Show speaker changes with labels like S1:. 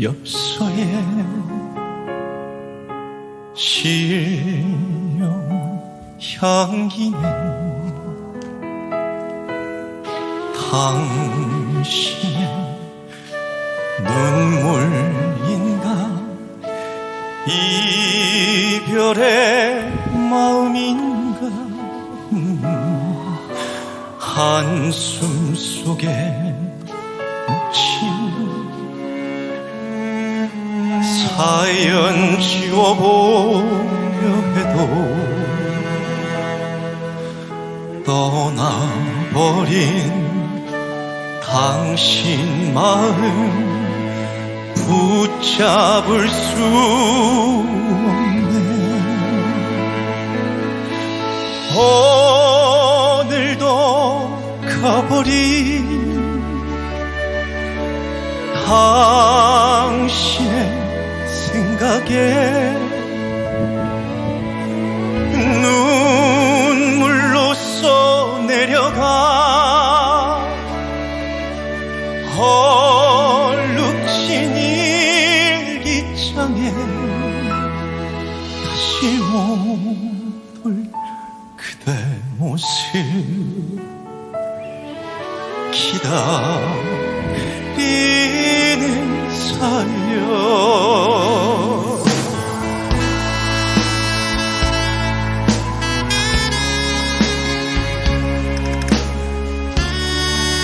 S1: 엽서에 실려 향기는 당신의 눈물인가? 이별의 마음인가? 음, 한숨 속에 묻힌 사연 지워보려 해도 떠나버린 당신 마음 붙잡을 수 없네. 오늘도 가버린 당 얼룩진 일기장에 다시 오늘 그대 모습 기다리